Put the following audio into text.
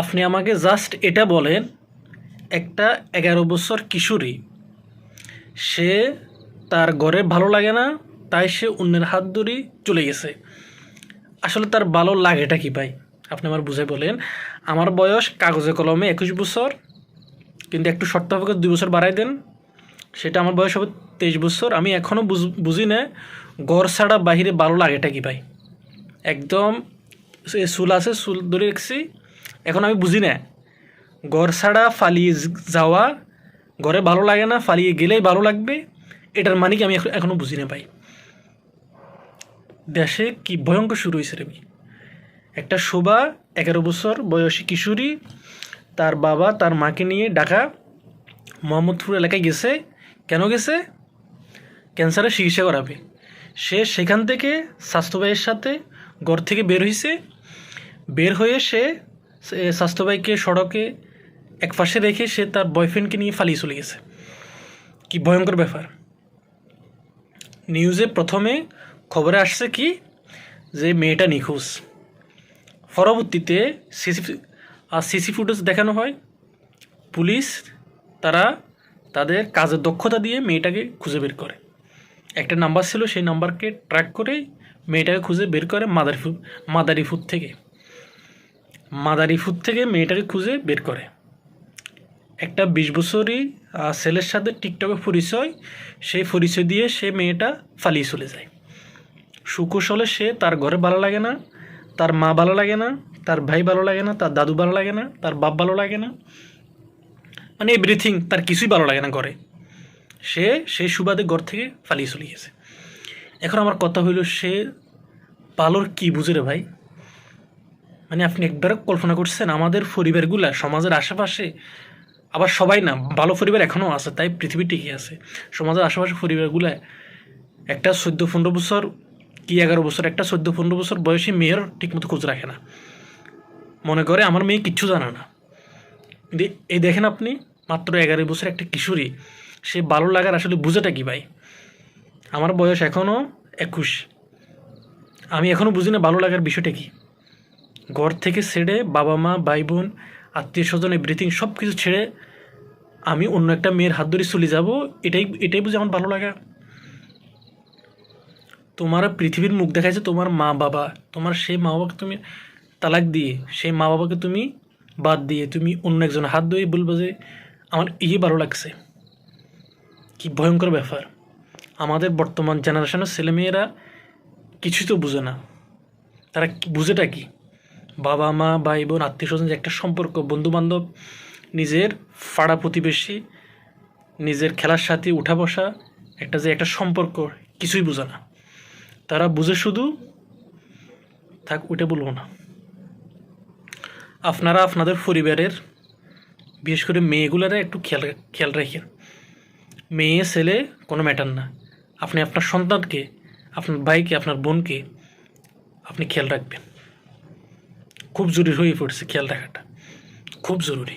আপনি আমাকে জাস্ট এটা বলেন, একটা এগারো বছর কিশোরী, সে তার ঘরে ভালো লাগে না, তাই সে অন্যের হাত ধরে চলে গেছে। আসলে তার ভালো লাগেটা কি ভাই? আপনি আমার বুঝে বলেন, আমার বয়স কাগজে কলমে একুশ বছর, কিন্তু একটু শর্ত হবে দুই বছর বাড়াই দেন। সেটা আমার বয়স হবে তেইশ বছর, আমি এখনও বুঝি না, ঘর ছাড়া বাহিরে ভালো লাগেটা কি ভাই? একদম চুল আছে, চুল ধরে রেখেছি এখন আমি বুঝি না। ঘর ছাড়া ফালিয়ে যাওয়া, ঘরে ভালো লাগে না, ফালিয়ে গেলেই ভালো লাগবে, এটার মানে কি আমি এখন এখনও বুঝি না ভাই। দেশে কি ভয়ঙ্কর শুরু হয়েছে রে ভাই। একটা শোভা, এগারো বছর বয়সী কিশোরী, তার বাবা তার মাকে নিয়ে ঢাকা, মোহাম্মদপুর এলাকায় গেছে। কেন গেছে? ক্যান্সারের চিকিৎসা করাবে। সে সেখান থেকে স্বাস্থ্যবাহীর সাথে ঘর থেকে বের হয়েছে বের হয়ে সে সে স্বাস্থ্যবাহীকে সড়কে এক পাশে রেখে সে তার বয়ফ্রেন্ডকে নিয়ে ফালিয়ে চলে গেছে। কি ভয়ঙ্কর ব্যাপার। নিউজে প্রথমে খবরে আসছে কি, যে মেয়েটা নিখোঁজ। পরবর্তীতে সিসি আর সিসি ফুটেজ দেখানো হয়। পুলিশ তারা তাদের কাজের দক্ষতা দিয়ে মেয়েটাকে খুঁজে বের করে। একটা নাম্বার ছিল, সেই নাম্বারকে ট্র্যাক করেই মেয়েটাকে খুঁজে বের করে মাদারিফুড মাদারিফুড থেকে। মাদারিফুড থেকে মেয়েটাকে খুঁজে বের করে। একটা বিশ বছরই ছেলের সাথে টিকটকে পরিচয়, সেই পরিচয় দিয়ে সে মেয়েটা ফালিয়ে চলে যায়। সুকুশলে সে তার ঘরে ভালো লাগে না, তার মা ভালো লাগে না, তার ভাই ভালো লাগে না, তার দাদু ভালো লাগে না, তার বাপ ভালো লাগে না। মানে এভরিথিং তার কিছুই ভালো লাগে না ঘরে। সে সেই সুবাদে ঘর থেকে ফালিয়ে চলে গেছে। এখন আমার কথা হইল সে ভালোর কি বুঝে রে ভাই? মানে আপনি একবার কল্পনা করছেন, আমাদের পরিবারগুলা, সমাজের আশেপাশে, আবার সবাই না, ভালো পরিবার এখনও আছে, তাই পৃথিবী টিকে আছে। সমাজের আশেপাশে পরিবারগুলা একটা চোদ্দ পনেরো বছর কি এগারো বছর, একটা চোদ্দ পনেরো বছর বয়সী মেয়ের ঠিকমতো খোঁজ রাখে না। মনে করে আমার মেয়ে কিচ্ছু জানে না। কিন্তু এই দেখেন আপনি, মাত্র এগারো বছর একটা কিশোরী, সে ভালো লাগার আসলে বুঝেটা কি ভাই? আমার বয়স এখনও একুশ। আমি এখনও বুঝি না ভালো লাগার বিষয়টা কি? ঘর থেকে ছেড়ে বাবা মা ভাই বোন আত্মীয় স্বজন এভরিথিং সব কিছু ছেড়ে আমি অন্য একটা মেয়ের হাত ধরে চলে যাব, এটাই এটাই বুঝে আমার ভালো লাগা। তোমার পৃথিবীর মুখ দেখাচ্ছে তোমার মা বাবা। তোমার সেই মা বাবাকে তুমি তালাক দিয়ে, সেই মা বাবাকে তুমি বাদ দিয়ে তুমি অন্য একজনের হাত ধরে বলব যে, আমার ইয়ে ভালো লাগছে। কি ভয়ঙ্কর ব্যাপার। আমাদের বর্তমান জেনারেশনের ছেলেমেয়েরা কিছুই তো বুঝে না। তারা বুঝেটা কি? বাবা মা, ভাই বোন, আত্মীয় স্বজন যে একটা সম্পর্ক বন্ধু বান্ধব নিজের পাড়া প্রতিবেশী, নিজের খেলার সাথে উঠা বসা, একটা যে একটা সম্পর্ক, কিছুই বুঝে না। তারা বুঝে শুধু, থাক ওইটা বলব না। আপনারা আপনাদের পরিবারের, বিশেষ করে মেয়েগুলারা একটু খেয়াল খেয়াল রাখেন। মেয়ে, ছেলে কোনো ম্যাটার না। আপনি আপনার সন্তানকে, আপনার ভাইকে, আপনার বোনকে আপনি খেয়াল রাখবেন। খুব জরুরি হয়ে পড়ছে খেয়াল রাখাটা। খুব জরুরি।